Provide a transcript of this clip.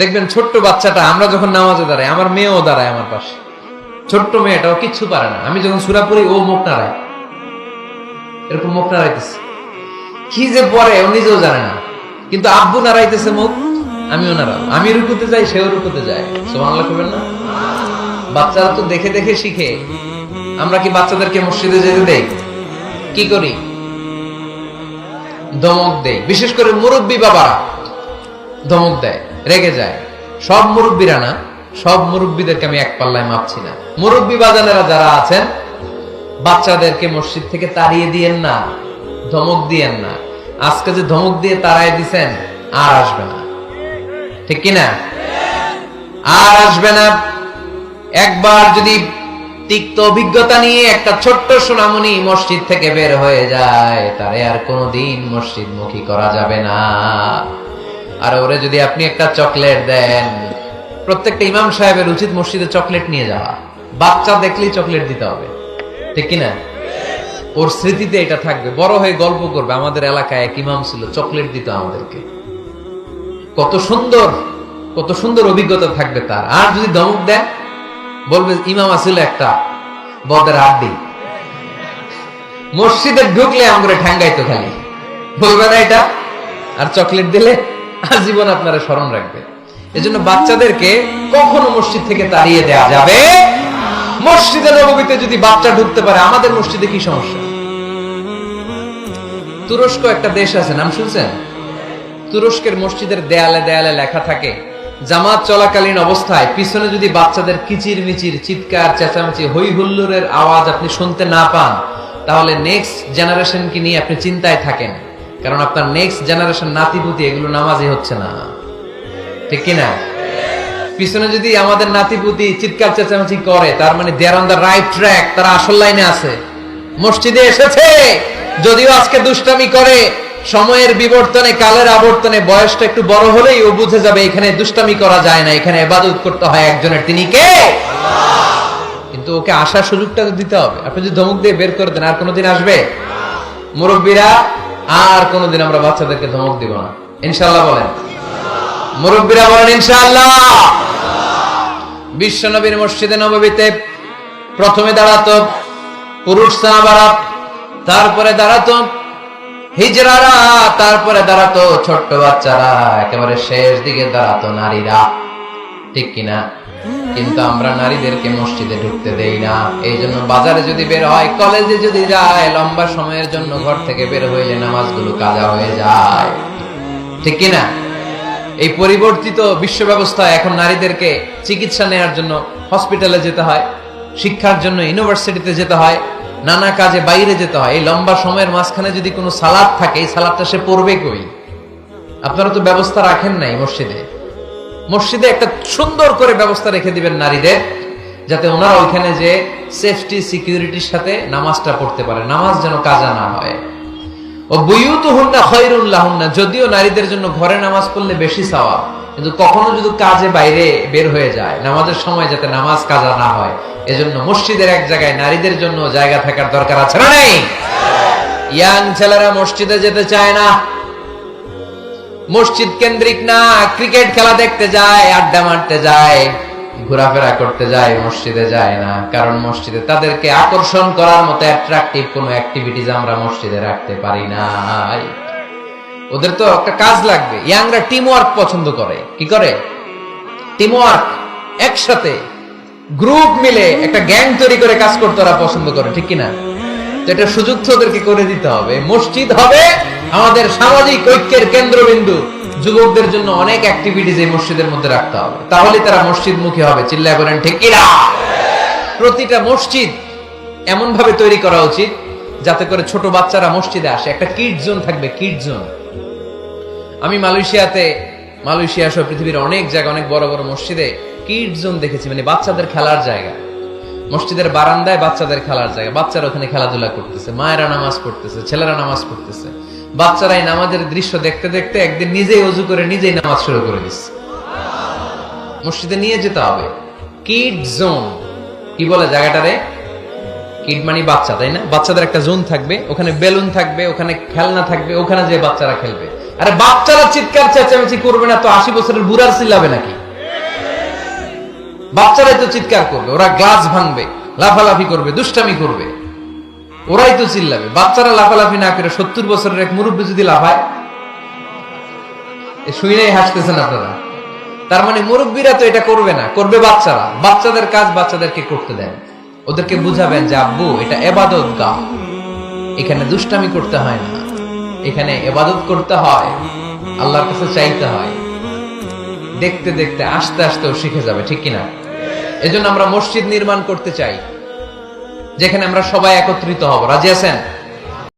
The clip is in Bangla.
দেখবেন ছোট্ট বাচ্চাটা, আমরা যখন নামাজে দাঁড়াই, আমার মেয়েও দাঁড়ায় আমার পাশে। ছোট্ট মেয়েটাও কিচ্ছু পারে না। আমি যখন সুরা পড়ি, ও মুখ নাড়ায়। এরকম মুখ নাড়াইতেছে। কি যে পরে, ও নিজেও জানে না। কিন্তু আব্বু নাড়াইতেছে মুখ, আমিও নাড়াবো। আমি রুকুতে যাই, সেও রুকুতে যায়। সোমানলা করবেন না? বাচ্চারা তো দেখে দেখে শিখে। আমরা কি বাচ্চাদেরকে মসজিদে যেতে দেই? কি করি? দমক দেয় বিশেষ করে মুরব্বী বাবারা ধমক দেয়। রেগে যায়। সব মুরব্বীরা না, সব মুরব্বীদেরকে আমি এক পাল্লায় মাপছি না। মুরব্বী বাজানেরা যারা আছেন, বাচ্চাদেরকে মসজিদ থেকে তাড়িয়ে দিয়েন না, ধমক দিয়েন না। আজকে যে ধমক দিয়ে তাড়াই দিছেন, আর আসবে না। ঠিক কিনা আর আসবে না। একবার যদি তিক্ত অভিজ্ঞতা নিয়ে একটা ছোট্ট সোনামণি মসজিদ থেকে বের হয়ে যায়, তারে আর কোনোদিন মসজিদ মুখী করা যাবে না। আর ওরে যদি আপনি একটা চকলেট দেন, প্রত্যেকটা ইমাম সাহেবের উচিত মসজিদে চকলেট নিয়ে যাওয়া। বাচ্চা দেখলেই চকলেট দিতে হবে। ঠিক কিনা? ওর স্মৃতিতে এটা থাকবে। বড় হয়ে গল্প করবে। আমাদের এলাকায় এক ইমাম ছিল, চকলেট দিত আমাদেরকে। কত সুন্দর কত সুন্দর অভিজ্ঞতা থাকবে তার। আর যদি ধমক দেন, বলবে, ইমাম আসিল একটা বদের আড্ডি। মসজিদে ঢুকলে আমরা ঠ্যাঙ্গাইতো খালি। বলবে না এটা? আর চকলেট দিলে আজীবন আপনারা স্মরণ রাখবে এজন্য বাচ্চাদেরকে কখনো মসজিদ থেকে তাড়িয়ে দেওয়া যাবে মসজিদে নবমীতে যদি বাচ্চা ঢুকতে পারে, আমাদের মসজিদে কি সমস্যা? তুরস্ক একটা দেশ আছে, নাম শুনছেন? তুরস্কের মসজিদের দেয়ালে দেয়ালে লেখা থাকে, জামাত চলাকালীন অবস্থায় পিছনে যদি বাচ্চাদের কিচির মিচির চিৎকার, চেঁচামেচি হই হুল্লোড়ের আওয়াজ আপনি শুনতে না পান, তাহলে নেক্সট জেনারেশন জেনারেশনকে নিয়ে আপনি চিন্তায় থাকেন। কারণ আপনার নেক্সট জেনারেশন নাতিপুতি, এগুলো নামাজই হচ্ছে না। ঠিক কিনা? পিছনে যদি আমাদের নাতিপুতি চিৎকার চেঁচামেচি করে, তার মানে there on the right track তারা আসল লাইনে আছে। মসজিদে এসেছে, যদিও আজকে দুষ্টামি করে, সময়ের বিবর্তনে, কালের আবর্তনে বয়সটা একটু বড় হলেই ও বুঝে যাবে, এখানে দুষ্টামি করা যায় না, এখানে এবাদত করতে হয় একজনের, তিনি কে? কিন্তু ওকে আসার সুযোগটা দিতে হবে। আপনি যদি ধমক দিয়ে বের করে দেন, আর কোনোদিন আসবে? মুরব্বীরা আর কোনোদিন আমরা বাচ্চাদেরকে ধমক দিব না। ইনশাল্লাহ বলেন। মুরব্বীরা বলেন, ইনশাআল্লাহ। বিশ্বনবীর মসজিদে নববীতে প্রথমে দাঁড়াতো পুরুষ সাহাবারা, তারপরে দাঁড়াতো হিজরারা, তারপরে দাঁড়াতো ছোট্ট বাচ্চারা, একেবারে শেষ দিকে দাঁড়াতো নারীরা। ঠিক কিনা? কিন্তু আমরা নারীদেরকে মসজিদে ঢুকতে দেই না। এই জন্য বাজারে যদি বের হয়, কলেজে যদি যায়, লম্বা সময়ের জন্য ঘর থেকে বের হইলে নামাজগুলো কাজা হয়ে যায়। ঠিক কিনা এই পরিবর্তিত বিশ্ব ব্যবস্থায় এখন নারীদেরকে চিকিৎসা নেওয়ার জন্য হসপিটালে যেতে হয়, শিক্ষার জন্য ইউনিভার্সিটিতে যেতে হয়, নানা কাজে বাইরে যেতে হয়। এই লম্বা সময়ের মাঝখানে যদি কোনো সালাদ থাকে, এই সালাদটা সে পড়বে কই? আপনারা তো ব্যবস্থা রাখেন নাই মসজিদে। মসজিদে একটা সুন্দর করে ব্যবস্থা রেখে দিবেন নারীদের, যাতে ওনারা ওইখানে যে সেফটি সিকিউরিটির সাথে নামাজটা পড়তে পারে। নামাজ যেন কাজা না হয়। ও বুয়ুত হুন্না খৈরুল্লাহ হুন্না যদিও নারীদের জন্য ঘরে নামাজ পড়লে বেশি চাওয়া কিন্তু কখনো যদি কাজে বাইরে বের হয়ে যায়, নামাজের সময় যাতে নামাজ কাজা না হয়, এজন্য মসজিদের এক জায়গায় নারীদের জন্য জায়গা থাকার দরকার আছে না নেই? ইয়াং ছেলেরা মসজিদে যেতে চায় না। মসজিদ কেন্দ্রিক না, ক্রিকেট খেলা দেখতে যায়, আড্ডা মারতে যায়, ঘোরাফেরা করতে যায়, মসজিদে যায় না। কারণ মসজিদে তাদেরকে আকর্ষণ করার মতো অ্যাট্রাকটিভ কোনো অ্যাক্টিভিটিজ আমরা মসজিদে রাখতে পারি নাই। ওদের তো একটা কাজ লাগবে। ইয়াংরা টিম ওয়ার্ক পছন্দ করে। কি করে? টিম ওয়ার্ক একসাথে গ্রুপ মিলে একটা গ্যাং তৈরি করে কাজ করতে ওরা পছন্দ করে, ঠিক কিনা? তো এটা সুযোগ তো ওদেরকে করে দিতে হবে। মসজিদ হবে আমাদের সামাজিক ঐক্যের কেন্দ্রবিন্দু যুবকদের জন্য অনেক অ্যাক্টিভিটিজ এই মসজিদের মধ্যে রাখতে হবে। তাহলে তারা মসজিদ মুখী হবে। চিল্লা করেন ঠিক কিনা প্রতিটা মসজিদ এমন ভাবে তৈরি করা উচিত যাতে করে ছোট বাচ্চারা মসজিদে আসে। একটা কিড জোন থাকবে কিড জোন আমি মালয়েশিয়াতে, মালয়েশিয়া সহ পৃথিবীর অনেক জায়গা অনেক বড় বড় মসজিদে কিড জোন দেখেছি। মানে বাচ্চাদের খেলার জায়গা। মসজিদের বারান্দায় বাচ্চাদের খেলার জায়গা। বাচ্চারা ওখানে খেলাধুলা করতেছে, মায়েরা নামাজ পড়তেছে, ছেলেরা নামাজ পড়তেছে। বাচ্চারাই নামাজের দৃশ্য দেখতে দেখতে একদিন নিজেই অজু করে নিজেই নামাজ শুরু করে দিচ্ছে। মসজিদে নিয়ে যেতে হবে। Kid zone. কি বলে জায়গাটারে কিড মানে বাচ্চা, তাই না? বাচ্চাদের একটা জোন থাকবে, ওখানে বেলুন থাকবে, ওখানে খেলনা থাকবে, ওখানে যে বাচ্চারা খেলবে। আরে বাচ্চারা চিৎকার চেঁচামেচি করবে না তো আশি বছরের বুড়ার চিল্লাবে নাকি? বাচ্চারাই তো চিৎকার করবে, ওরা গ্লাস ভাঙবে, লাফালাফি করবে, দুষ্টামি করবে। ওরাই তো চিল্লাবে। বাচ্চারা লাফালাফি না করে সত্তর বছরের এক মুরব্বী যদি লাফায় শুনেই হাসতেছেন আপনারা। তার মানে মুরব্বীরা তো এটা করবে না, করবে বাচ্চারা। বাচ্চাদের কাজ বাচ্চাদেরকে করতে দেন। ওদেরকে বুঝাবেন যে, আব্বু, এটা এবাদত গা। এখানে দুষ্টামি করতে হয় না। এখানে এবাদত করতে হয়। আল্লাহর কাছে চাইতে হয়। দেখতে দেখতে, আস্তে আস্তে শিখে যাবে, ঠিক কিনা? এজন্য আমরা মসজিদ নির্মাণ করতে চাই যেখানে আমরা সবাই একত্রিত হব। রাজি আছেন?